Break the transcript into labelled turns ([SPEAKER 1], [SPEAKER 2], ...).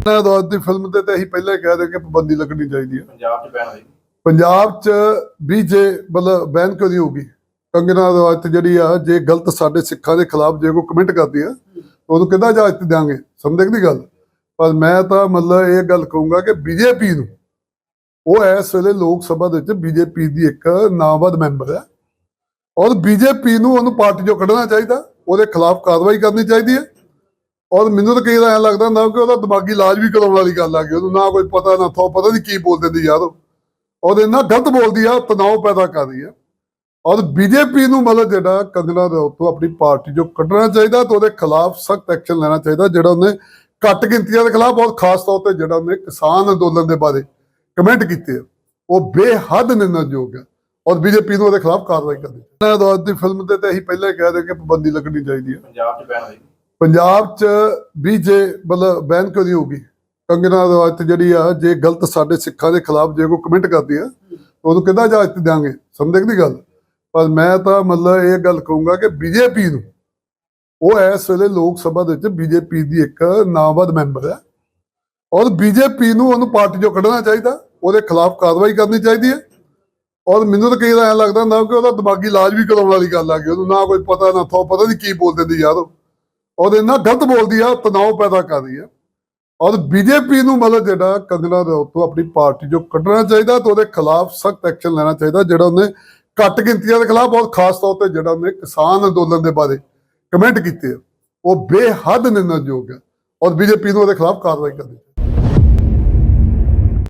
[SPEAKER 1] ਇਹਨਾਂ ਦੌਰ ਦੀ ਫਿਲਮ ਤੇ ਤਾਂ ਅਸੀਂ ਪਹਿਲਾਂ ਹੀ ਕਹਿ ਦੇ ਕਿ ਪਾਬੰਦੀ ਲੱਗਣੀ ਚਾਹੀਦੀ ਹੈ
[SPEAKER 2] ਪੰਜਾਬ ਚ ਬੈਨ ਹੋਈ।
[SPEAKER 1] ਪੰਜਾਬ 'ਚ ਵੀ ਜੇ ਮਤਲਬ ਬੈਨ ਕਿਉਂ ਨਹੀਂ ਹੋਊਗੀ? ਕੰਗਨਾ ਰਵਾਇਤ ਜਿਹੜੀ ਆ ਜੇ ਗਲਤ ਸਾਡੇ ਸਿੱਖਾਂ ਦੇ ਖਿਲਾਫ ਜੇ ਕੋਈ ਕਮੈਂਟ ਕਰਦੀ ਆ ਉਹਨੂੰ ਕਿੱਦਾਂ ਇਜਾਜ਼ਤ ਦਿਆਂਗੇ? ਸਮਝਦੇ ਨਹੀਂ ਗੱਲ? ਪਰ ਮੈਂ ਤਾਂ ਮਤਲਬ ਇਹ ਗੱਲ ਕਹੂੰਗਾ ਕਿ ਬੀਜੇਪੀ ਨੂੰ ਉਹ ਇਸ ਵੇਲੇ ਲੋਕ ਸਭਾ ਦੇ ਵਿੱਚ ਬੀਜੇਪੀ ਦੀ ਇੱਕ ਨਾਮਵਦ ਮੈਂਬਰ ਹੈ ਔਰ ਬੀਜੇਪੀ ਨੂੰ ਉਹਨੂੰ ਪਾਰਟੀ ਚੋਂ ਕੱਢਣਾ ਚਾਹੀਦਾ ਉਹਦੇ ਖਿਲਾਫ ਕਾਰਵਾਈ ਕਰਨੀ ਚਾਹੀਦੀ ਹੈ ਔਰ ਮੈਨੂੰ ਤਾਂ ਕਈ ਵਾਰ ਐਂ ਲੱਗਦਾ ਹੁੰਦਾ ਕਿ ਉਹਦਾ ਦਿਮਾਗੀ ਇਲਾਜ ਵੀ ਕਰਾਉਣ ਵਾਲੀ ਗੱਲ ਆ ਗਈ। ਉਹਨੂੰ ਨਾ ਕੋਈ ਪਤਾ, ਨਾ ਥੋ ਪਤਾ ਨਹੀਂ ਕੀ ਬੋਲ ਦਿੰਦੀ ਯਾਰ ਉਹਦੇ ਨਾਲ ਗਲਤ ਬੋਲਦੀ ਆ ਤਣਾਅ ਪੈਦਾ ਕਰਦੀ ਆ। ਔਰ ਬੀਜੇਪੀ ਨੂੰ ਮਤਲਬ ਜਿਹੜਾ ਕੰਗਨਾ ਰਣੌਤ ਆਪਣੀ ਪਾਰਟੀ ਚੋਂ ਕੱਢਣਾ ਚਾਹੀਦਾ ਤੇ ਉਹਦੇ ਖਿਲਾਫ ਸਖਤ ਐਕਸ਼ਨ ਲੈਣਾ ਚਾਹੀਦਾ, ਜਿਹੜਾ ਉਹਨੇ ਘੱਟ ਗਿਣਤੀਆਂ ਦੇ ਖਿਲਾਫ ਬਹੁਤ ਖਾਸ ਤੌਰ ਤੇ ਜਿਹੜਾ ਉਹਨੇ ਕਿਸਾਨ ਅੰਦੋਲਨ ਦੇ ਬਾਰੇ ਕਮੈਂਟ ਕੀਤੇ ਆ। ਉਹ ਬੇਹੱਦ ਨਿੰਦਣਯੋਗ ਹੈ ਔਰ ਬੀਜੇਪੀ ਨੂੰ ਉਹਦੇ ਖਿਲਾਫ ਕਾਰਵਾਈ ਕਰਨੀ ਚਾਹੀਦੀ ਹੈ ਦੀ ਫਿਲਮ ਤੇ ਅਸੀਂ ਪਹਿਲਾਂ ਹੀ ਕਹਿ ਰਹੇ ਕਿ ਪਾਬੰਦੀ ਲੱਗਣੀ ਚਾਹੀਦੀ ਹੈ
[SPEAKER 2] ਪੰਜਾਬ ਚ ਬੈਨ ਹੋਈ।
[SPEAKER 1] ਪੰਜਾਬ 'ਚ ਵੀ ਜੇ ਮਤਲਬ ਬੈਨ ਕਿਉਂ ਨਹੀਂ ਹੋਊਗੀ? ਕੰਗਨਾ ਰਵਾਇਤ ਜਿਹੜੀ ਆ, ਜੇ ਗਲਤ ਸਾਡੇ ਸਿੱਖਾਂ ਦੇ ਖਿਲਾਫ ਜੇ ਕੋਈ ਕਮੈਂਟ ਕਰਦੀ ਆ ਉਹਨੂੰ ਕਿੱਦਾਂ ਇਜਾਜ਼ਤ ਦਿਆਂਗੇ? ਸਮਝਦੇ ਕਿ ਗੱਲ? ਪਰ ਮੈਂ ਤਾਂ ਮਤਲਬ ਇਹ ਗੱਲ ਕਹੂੰਗਾ ਕਿ ਬੀਜੇਪੀ ਨੂੰ, ਉਹ ਇਸ ਵੇਲੇ ਲੋਕ ਸਭਾ ਦੇ ਵਿੱਚ ਬੀਜੇਪੀ ਦੀ ਇੱਕ ਨਾਮਵਦ ਮੈਂਬਰ ਹੈ ਔਰ ਬੀਜੇਪੀ ਨੂੰ ਉਹਨੂੰ ਪਾਰਟੀ ਚੋਂ ਕੱਢਣਾ ਚਾਹੀਦਾ, ਉਹਦੇ ਖਿਲਾਫ ਕਾਰਵਾਈ ਕਰਨੀ ਚਾਹੀਦੀ ਹੈ ਔਰ ਮੈਨੂੰ ਤਾਂ ਕਈ ਵਾਰ ਐਂ ਲੱਗਦਾ ਨਾ ਕਿ ਉਹਦਾ ਦਿਮਾਗੀ ਇਲਾਜ ਵੀ ਕਰਾਉਣ ਵਾਲੀ ਗੱਲ ਆ ਗਈ ਉਹਨੂੰ ਨਾ ਕੋਈ ਪਤਾ, ਨਾ ਥੋ ਪਤਾ ਨਹੀਂ ਕੀ ਬੋਲ ਦਿੰਦੀ ਯਾਰ ਉਹ। ਉਹਦੇ ਨਾਲ ਗਲਤ ਬੋਲਦੀ ਆ ਤਣਾਅ ਪੈਦਾ ਕਰਦੀ ਆ। ਔਰ ਬੀਜੇਪੀ ਨੂੰ ਮਤਲਬ ਜਿਹੜਾ ਕੰਗਲਾ ਰਣੌਤ ਆਪਣੀ ਪਾਰਟੀ ਜੋ ਕੱਢਣਾ ਚਾਹੀਦਾ ਤੇ ਉਹਦੇ ਖਿਲਾਫ ਸਖਤ ਐਕਸ਼ਨ ਲੈਣਾ ਚਾਹੀਦਾ, ਜਿਹੜਾ ਉਹਨੇ ਘੱਟ ਗਿਣਤੀਆਂ ਦੇ ਖਿਲਾਫ ਬਹੁਤ ਖਾਸ ਤੌਰ ਤੇ ਜਿਹੜਾ ਉਹਨੇ ਕਿਸਾਨ ਅੰਦੋਲਨ ਦੇ ਬਾਰੇ ਕਮੈਂਟ ਕੀਤੇ ਆ। ਉਹ ਬੇਹੱਦ ਨਿੰਦਣਯੋਗ ਹੈ ਔਰ ਬੀਜੇਪੀ ਨੂੰ ਉਹਦੇ ਖਿਲਾਫ ਕਾਰਵਾਈ ਕਰਨੀ ਹੈ।